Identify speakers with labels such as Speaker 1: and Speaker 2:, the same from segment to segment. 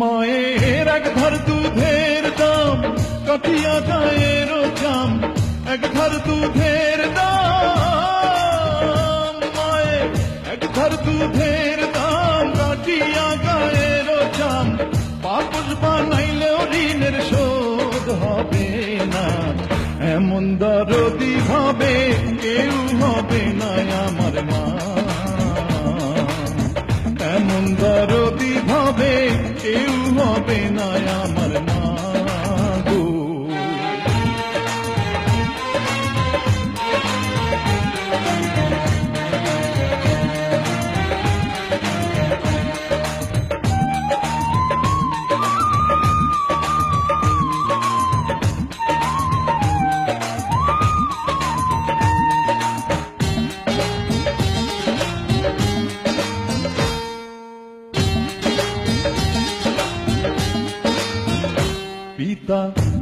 Speaker 1: মায়ের এক ধার দুধের দাম, কাটিয়া গায়ের জাম এক ধার দুধের দাম, মায়ের এক ধার দুধের দাম, কাটিয়া গায়ের জাম পাপস বানাইলেও ঋণের শোধ হবে না, এমন দরদি ভাবে কেউ হবে না আমার। হবে না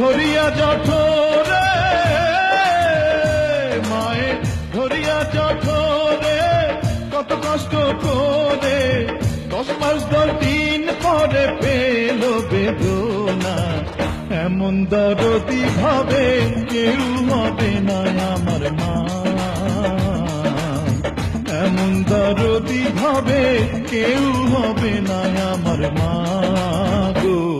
Speaker 1: ধরিয়া জঠরে, মায়ে, ধরিয়া জঠরে, কত কষ্ট করে, দশ মাস দশ দিন পরে পেল বেদনা। এমন দরদি ভাবে কেউ হবে না আমার মা। এমন দরদি ভাবে কেউ হবে না আমার মা গো।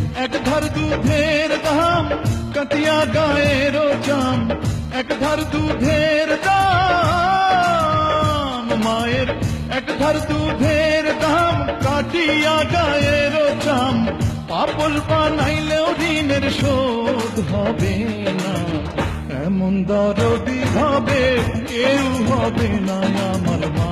Speaker 1: এক ধার দুধের দাম কাটিয়া গায়ের জাম এক ধার দুধের দাম, মায়ের এক ধার দুধের দাম কাটিয়া গায়ের জাম পাপল বানাইলেও ঋণের শোধ হবে না, এমন দরদি ভাবে কেউ হবে না আমার মা।